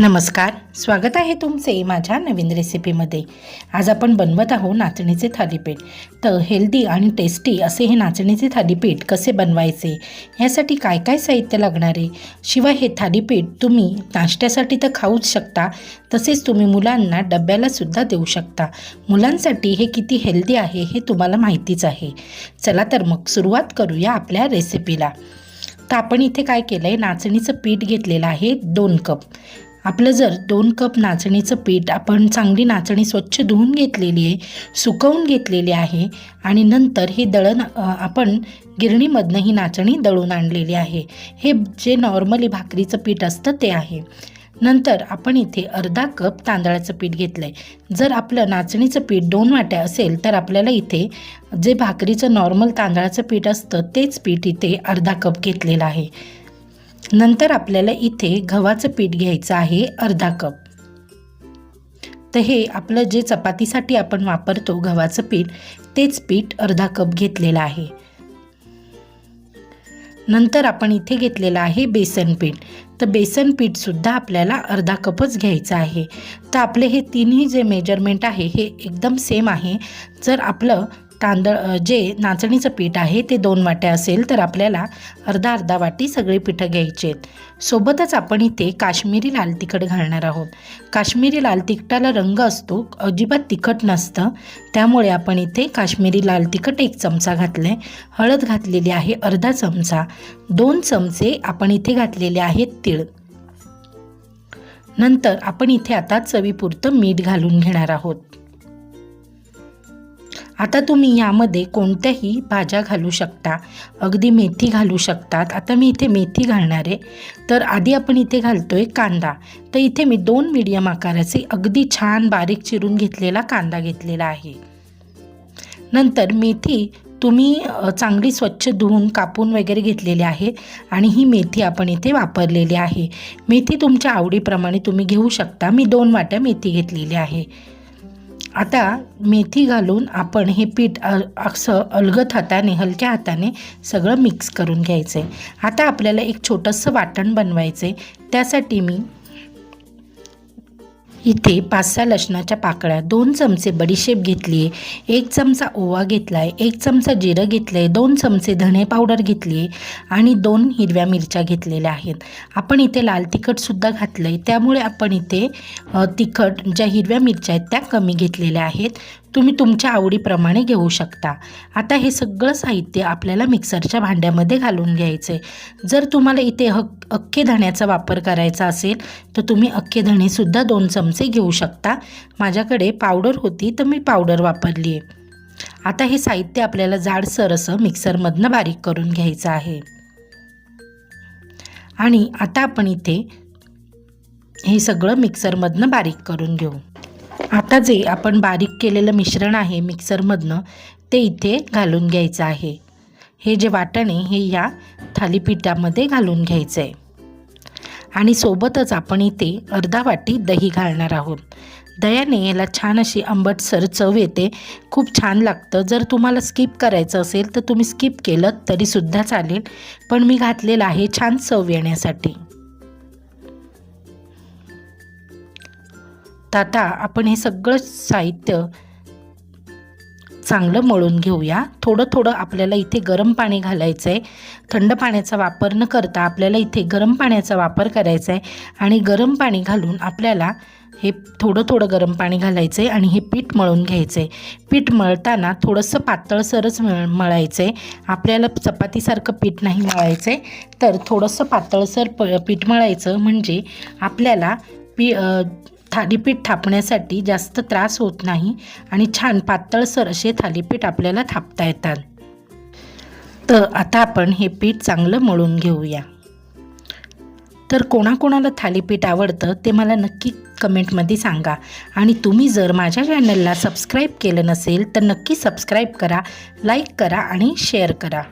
नमस्कार स्वागत आहे तुमचे माझ्या नवीन रेसिपीमध्ये. आज आपण बनवत आहोत नाचणीचे थालीपीठ. तर हेल्दी आणि टेस्टी असे हे नाचणीचे थालीपीठ कसे बनवायचे? ह्यासाठी काय काय साहित्य लागणार आहे? शिवाय हे थालीपीठ तुम्ही नाश्त्यासाठी तर खाऊच शकता तसेच तुम्ही मुलांना डब्यालासुद्धा देऊ शकता. मुलांसाठी हे किती हेल्दी आहे हे तुम्हाला माहितीच आहे. चला तर मग सुरुवात करूया आपल्या रेसिपीला. तर आपण इथे काय केलं आहे नाचणीचं पीठ घेतलेलं आहे दोन कप. आपलं जर दोन कप नाचणीचं पीठ आपण चांगली नाचणी स्वच्छ धुवून घेतलेली आहे सुकवून घेतलेली आहे आणि नंतर हे दळण आपण गिरणीमधनं ही नाचणी दळून आणलेली आहे. हे जे नॉर्मली भाकरीचं पीठ असतं ते आहे. नंतर आपण इथे अर्धा कप तांदळाचं पीठ घेतलं आहे जर आपलं नाचणीचं पीठ दोन वाट्या असेल तर आपल्याला इथे जे भाकरीचं नॉर्मल तांदळाचं पीठ असतं तेच पीठ इथे अर्धा कप घेतलेलं आहे. नंतर आपल्याला इथे गव्हाचं पीठ घ्यायचं आहे अर्धा कप. तर हे आपलं जे चपातीसाठी आपण वापरतो गव्हाचं पीठ तेच पीठ अर्धा कप घेतलेलं आहे. नंतर आपण इथे घेतलेलं आहे बेसन पीठ. तर बेसन पीठसुद्धा आपल्याला अर्धा कपच घ्यायचं आहे. तर आपले हे तिन्ही जे मेजरमेंट आहे हे एकदम सेम आहे. जर आपलं तांदळ जे नाचणीचं पीठ आहे ते दोन वाट्या असेल तर आपल्याला अर्धा अर्धा वाटी सगळी पिठं घ्यायची आहेत. सोबतच आपण इथे काश्मीरी लाल तिखट घालणार आहोत. काश्मीरी लाल तिखटाला रंग असतो अजिबात तिखट नसतं. त्यामुळे आपण इथे काश्मीरी लाल तिखट एक चमचा घातले हळद घातलेली आहे अर्धा चमचा. दोन चमचे आपण इथे घातलेले आहेत तीळ. नंतर आपण इथे आता चवीपुरतं मीठ घालून घेणार आहोत. आता तुम्ही यामध्ये कोणत्याही भाज्या घालू शकता. अगदी मेथी घालू शकतात. आता मी इथे मेथी घालणार आहे. तर आधी आपण इथे घालतो आहे कांदा. तर इथे मी दोन मीडियम आकाराचे अगदी छान बारीक चिरून घेतलेला कांदा घेतलेला आहे. नंतर मेथी तुम्ही चांगली स्वच्छ धुवून कापून वगैरे घेतलेली आहे आणि ही मेथी आपण इथे वापरलेली आहे. मेथी तुमच्या आवडीप्रमाणे तुम्ही घेऊ शकता. मी दोन वाट्या मेथी घेतलेली आहे. आता मेथी घालून आपण हे पीठ अ- असं अलगद हाताने हलक्या हाताने सगळं मिक्स करून घ्यायचं आहे आता आपल्याला एक छोटंसं वाटण बनवायचं आहे त्यासाठी मी इथे पाच सहा लसणाच्या पाकळ्या दोन चमचे बडीशेप घेतली आहे एक चमचा ओवा घेतला आहे एक चमचा जिरं घेतलं आहे दोन चमचे धणे पावडर घेतली आहे आणि दोन हिरव्या मिरच्या घेतलेल्या आहेत. आपण इथे लाल तिखटसुद्धा घातलं आहे त्यामुळे आपण इथे तिखट ज्या हिरव्या मिरच्या आहेत त्या कमी घेतलेल्या आहेत. तुम्ही तुमच्या आवडीप्रमाणे घेऊ शकता. आता हे सगळं साहित्य आपल्याला मिक्सरच्या भांड्यामध्ये घालून घ्यायचं आहे जर तुम्हाला इथे हक अख्खे धण्याचा वापर करायचा असेल तर तुम्ही अख्खे धणेसुद्धा दोन चमचे घेऊ शकता. माझ्याकडे पावडर होती तर मी पावडर वापरली आहे आता हे साहित्य आपल्याला जाडसर असं मिक्सरमधनं बारीक करून घ्यायचं आहे. आणि आता आपण इथे हे सगळं मिक्सरमधनं बारीक करून घेऊ. आता जे आपण बारीक केलेलं मिश्रण आहे मिक्सरमधनं ते इथे घालून घ्यायचं आहे. हे जे वाटण आहे हे या थालीपीठामध्ये घालून घ्यायचं आहे. आणि सोबतच आपण इथे अर्धा वाटी दही घालणार आहोत. दह्याने याला छान अशी आंबटसर चव येते. खूप छान लागतं. जर तुम्हाला स्किप करायचं असेल तर तुम्ही स्किप केलं तरीसुद्धा चालेल. पण मी घातलेलं आहे छान चव येण्यासाठी. तर आता आपण हे सगळं साहित्य चांगलं मळून घेऊया. थोडं थोडं आपल्याला इथे गरम पाणी घालायचं आहे थंड पाण्याचा वापर न करता आपल्याला इथे गरम पाण्याचा वापर करायचा आहे आणि गरम पाणी घालून आपल्याला हे थोडं थोडं गरम पाणी घालायचं आहे आणि हे पीठ मळून घ्यायचं आहे पीठ मळताना थोडंसं पातळसरच मळ मळायचं आहे आपल्याला चपातीसारखं पीठ नाही मळायचं आहे तर थोडंसं पातळसर प पीठ मळायचं म्हणजे आपल्याला पी थालीपीठ थापण्यासाठी जास्त त्रास होत नाही आणि छान पातळसर असे थालीपीठ आपल्याला थापता येतात. तर आता आपण हे पीठ चांगलं मळून घेऊया. तर कोणाकोणाला थालीपीठ आवडतं ते मला नक्की कमेंटमध्ये सांगा. आणि तुम्ही जर माझ्या चॅनलला सबस्क्राईब केलं नसेल तर नक्की सबस्क्राईब करा लाईक करा आणि शेअर करा.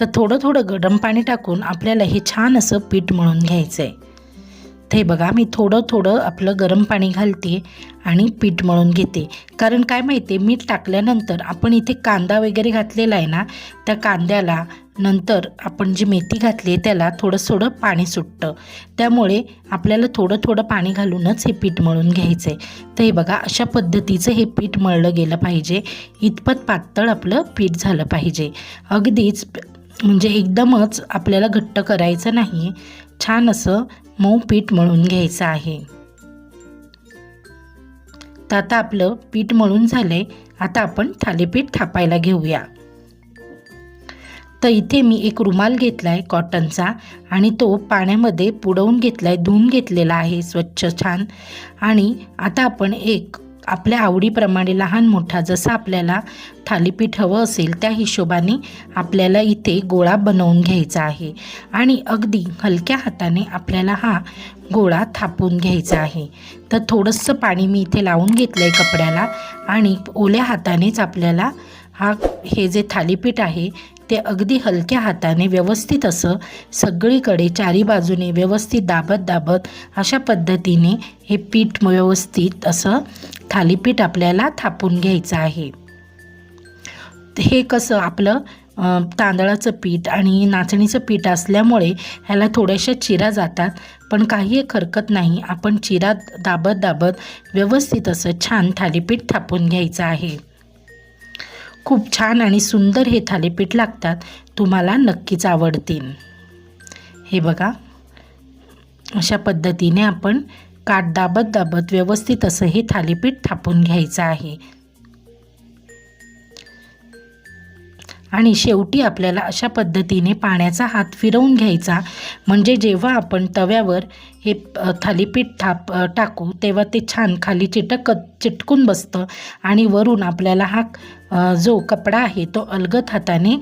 तर थोडं थोडं गरम पाणी टाकून आपल्याला हे छान असं पीठ मळून घ्यायचं आहे ते बघा मी थोडं थोडं आपलं गरम पाणी घालते आणि पीठ मळून घेते. कारण काय माहिती आहे मीठ टाकल्यानंतर आपण इथे कांदा वगैरे घातलेला आहे ना त्या कांद्याला नंतर आपण जी मेथी घातली आहे त्याला थोडं थोडं पाणी सुटतं. त्यामुळे आपल्याला थोडं थोडं पाणी घालूनच हे पीठ मळून घ्यायचं आहे तर हे बघा अशा पद्धतीचं हे पीठ मळलं गेलं पाहिजे. इतपत पातळ आपलं पीठ झालं पाहिजे. अगदीच म्हणजे एकदमच आपल्याला घट्ट करायचं नाही. छान असं मऊ पीठ मळून घ्यायचं आहे. तर आता आपलं पीठ मळून झालंय आता आपण थालीपीठ थापायला घेऊया. तर इथे मी एक रुमाल घेतला आहे कॉटनचा आणि तो पाण्यामध्ये बुडवून घेतला आहे धुवून घेतलेला आहे स्वच्छ छान. आणि आता आपण एक आपल्या आवडीप्रमाणे लहान मोठा जसं आपल्याला थालीपीठ हवं असेल त्या हिशोबाने आपल्याला इथे गोळा बनवून घ्यायचा आहे. आणि अगदी हलक्या हाताने आपल्याला हा गोळा थापून घ्यायचा आहे. तर थोडंसं पाणी मी इथे लावून घेतलं आहे कपड्याला आणि ओल्या हातानेच आपल्याला हा हे जे थालीपीठ आहे ते अगदी हलक्या हाताने व्यवस्थित असं सगळीकडे चारी बाजूने व्यवस्थित दाबत दाबत अशा पद्धतीने हे पीठ व्यवस्थित असं थालीपीठ आपल्याला थापून घ्यायचं आहे. हे कसं आपलं तांदळाचं पीठ आणि नाचणीचं पीठ असल्यामुळे ह्याला थोड्याशा चिरा जातात पण काही एक हरकत नाही. आपण चिरा दाबत दाबत व्यवस्थित असं छान थालीपीठ थापून घ्यायचं आहे. खूप छान आणि सुंदर हे थालीपीठ लागतात. तुम्हाला नक्कीच आवडतील. हे बघा. अशा पद्धतीने आपण काठ दाबत दाबत व्यवस्थित असं हे थालीपीठ थापून घ्यायचं आहे. आणि शेवटी आपल्याला अशा पद्धतीने पाण्याचा हात फिरवून घ्यायचा. म्हणजे जेव्हा आपण तव्यावर हे थालीपीठ थाप टाकू तेव्हा ते छान खाली चिटक चिटकून बसतं आणि वरून आपल्याला हा जो कपडा आहे तो अलगद हाताने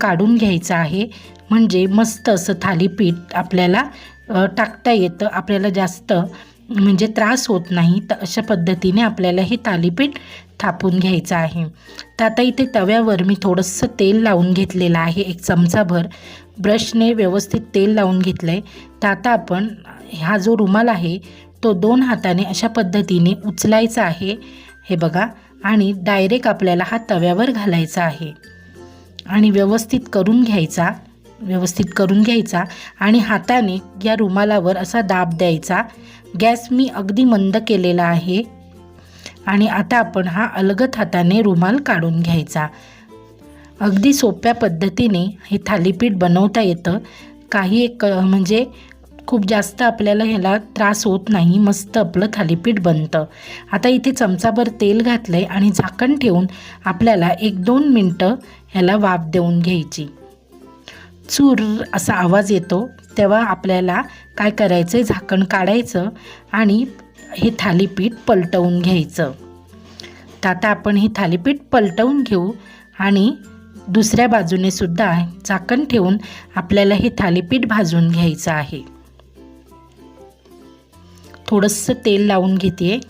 काढून घ्यायचा आहे. म्हणजे मस्त असं थालीपीठ आपल्याला टाकता येतं. आपल्याला जास्त म्हणजे त्रास होत नाही. तर अशा पद्धतीने आपल्याला हे थालीपीठ थापून घ्यायचं आहे. तर आता इथे तव्यावर मी थोडंसं तेल लावून घेतलेलं आहे. एक चमचाभर ब्रशने व्यवस्थित तेल लावून घेतलं आहे तर आता आपण हा जो रुमाल आहे तो दोन हाताने अशा पद्धतीने उचलायचा आहे. हे बघा. आणि डायरेक्ट आपल्याला हा तव्यावर घालायचा आहे. आणि व्यवस्थित करून घ्यायचा. व्यवस्थित करून घ्यायचा. आणि हाताने या रुमालावर असा दाब द्यायचा. गॅस मी अगदी मंद केलेला आहे. आणि आता आपण हा अलगद हाताने रुमाल काढून घ्यायचा. अगदी सोप्या पद्धतीने हे थालीपीठ बनवता येतं. काही एक म्हणजे खूप जास्त आपल्याला ह्याला त्रास होत नाही मस्त आपलं थालीपीठ बनतं. आता इथे चमचाभर तेल घातलं आहे आणि झाकण ठेवून आपल्याला एक दोन मिनटं ह्याला वाफ देऊन घ्यायची. चूर असा आवाज येतो तेव्हा आपल्याला काय करायचं आहे झाकण काढायचं आणि हे थालीपीठ पलटवून घ्यायचं. तर आता आपण हे थालीपीठ पलटवून घेऊ आणि दुसऱ्या बाजूने सुद्धा झाकण ठेवून आपल्याला हे थालीपीठ भाजून घ्यायचं आहे. थोडंसं तेल लावून घेते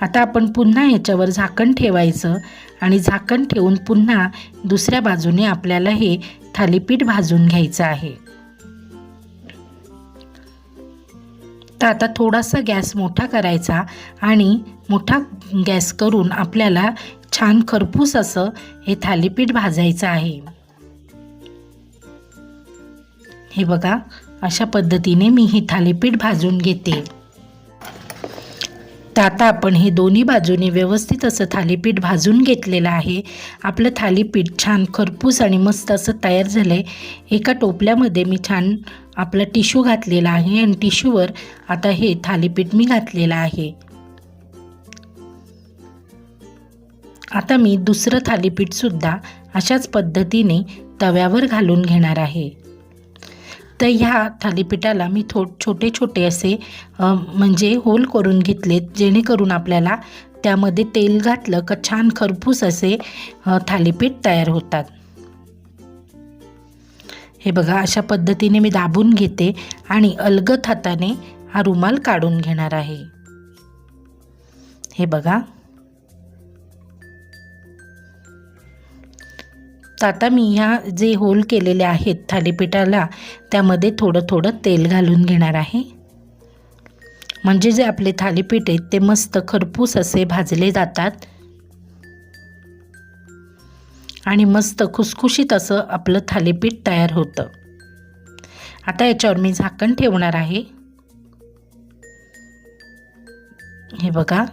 आता आपण पुन्हा ह्याच्यावर झाकण ठेवायचं आणि झाकण ठेवून पुन्हा दुसऱ्या बाजूने आपल्याला हे थालीपीठ भाजून घ्यायचं आहे. तर आता थोडासा गॅस मोठा करायचा आणि मोठा गॅस करून आपल्याला छान खरपूस असं हे थालीपीठ भाजायचं आहे. हे बघा अशा पद्धतीने मी हे थालीपीठ भाजून घेते. तर आता आपण हे दोन्ही बाजूने व्यवस्थित असं थालीपीठ भाजून घेतलेलं आहे. आपलं थालीपीठ छान खरपूस आणि मस्त असं तयार झालं आहे एका टोपल्यामध्ये मी छान आपला टिश्यू घातलेला आहे आणि टिश्यूवर आता हे थालीपीठ मी घातलेलं आहे. आता मी दुसरं थालीपीठसुद्धा अशाच पद्धतीने तव्यावर घालून घेणार आहे. तर ह्या थालीपीठाला मी थो छोटे छोटे असे म्हणजे होल करून घेतलेत जेणेकरून आपल्याला त्यामध्ये तेल घातलं का छान खरपूस असे थालीपीठ तयार होतात. हे बघा अशा पद्धतीने मी दाबून घेते आणि अलगत हाताने हा रुमाल काढून घेणार आहे. हे बघा. तर आता मी ह्या जे होल केलेले आहेत थालीपीठाला त्यामध्ये थोडं थोडं तेल घालून घेणार आहे. म्हणजे जे आपले थालीपीठ आहेत ते मस्त खरपूस असे भाजले जातात. आणि मस्त खुसखुशीत असं आपलं थालीपीठ तयार होतं. आता याच्यावर मी झाकण ठेवणार आहे. हे बघा.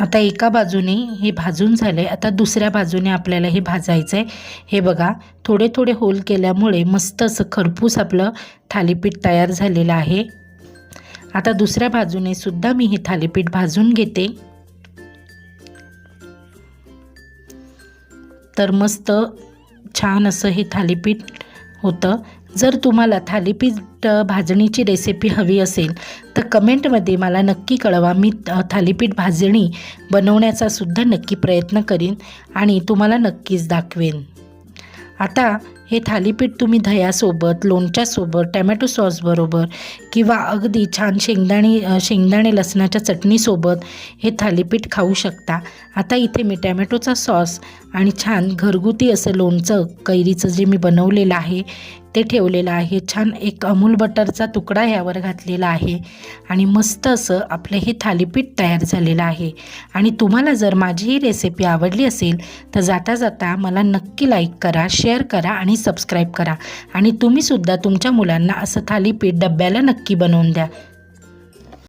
आता एका बाजूने हे भाजून झाले आता दुसऱ्या बाजूने आपल्याला हे भाजायचं आहे हे बघा थोडे थोडे होल केल्यामुळे मस्त असं खरपूस आपलं थालीपीठ तयार झालेलं आहे. आता दुसऱ्या बाजूने सुद्धा मी हे थालीपीठ भाजून घेते. तर मस्त छान असं हे थालीपीठ होतं. जर तुम्हाला थालीपीठ भाजणीची रेसिपी हवी असेल तर कमेंटमध्ये मला नक्की कळवा. मी थालीपीठ भाजणी बनवण्याचा सुद्धा नक्की प्रयत्न करीन आणि तुम्हाला नक्कीच दाखवेन. आता हे थालीपीठ तुम्ही दह्यासोबत लोणच्यासोबत टॅमॅटो सॉसबरोबर किंवा अगदी छान शेंगदाणे शेंगदाणे लसणाच्या चटणीसोबत हे थालीपीठ खाऊ शकता. आता इथे मी टॅमॅटोचा सॉस आणि छान घरगुती असं लोणचं कैरीचं जे मी बनवलेलं आहे ते ठेवलेलं आहे. छान एक अमूल बटरचा तुकडा ह्यावर घातलेला आहे आणि मस्त असं आपलं हे थालीपीठ तयार झालेलं आहे. आणि तुम्हाला जर माझी ही रेसिपी आवडली असेल तर जाता जाता मला नक्की लाईक करा शेअर करा आणि सबस्क्राईब करा. आणि तुम्हीसुद्धा तुमच्या मुलांना असं थालीपीठ डब्याला नक्की बनवून द्या.